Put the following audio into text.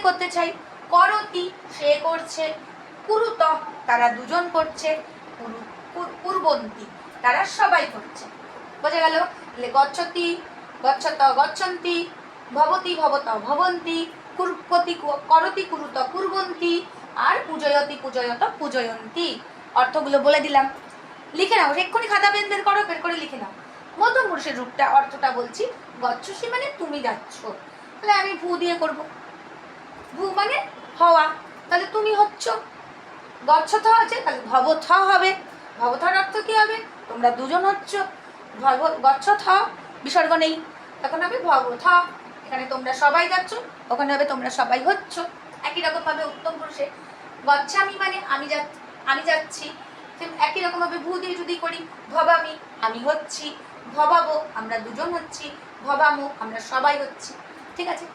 করতে চাই। করতি সে করছে। কুরুত তারা দুজন করছে। কুরু- কুর- কুর্বন্তী, তারা সবাই করছে। বোঝা গেল? গচ্ছতি, গচ্ছত, গচ্ছন্তি, ভবতি, ভবত, ভবন্তি কুরপতি করতি, কুরুত, কুর্বন্তী, আর পূজয়তি, পূজয়ত, পূজয়ন্তী। অর্থগুলো বলে দিলাম। লিখে নাও, এক্ষুনি খাতা, পেন বের করো, বের করে লিখে নাও। মধ্যম রূপটা, অর্থটা বলছি গচ্ছসী মানে তুমি যাচ্ছ। তাহলে আমি ভূ দিয়ে করব। ভূ মানে হওয়া। তাহলে তুমি হচ্ছ গচ্ছথ আছে, তাহলে ভবথ হবে। ভবথর অর্থ কি হবে? তোমরা দুজন হচ্ছ। ভব, গচ্ছথ, বিসর্গ নেই। তখন হবে ভবথ। এখানে তোমরা সবাই যাচ্ছ, ওখানে হবে তোমরা সবাই হচ্ছ। একই রকমভাবে উত্তম পুরুষে গচ্ছামি মানে আমি যা, আমি যাচ্ছি। একই রকমভাবে ভূ দিয়ে যদি করি, ভবামি, আমি হচ্ছি। ভবাবো, আমরা দুজন হচ্ছি। ভবামো, আমরা সবাই হচ্ছি। ঠিক আছে?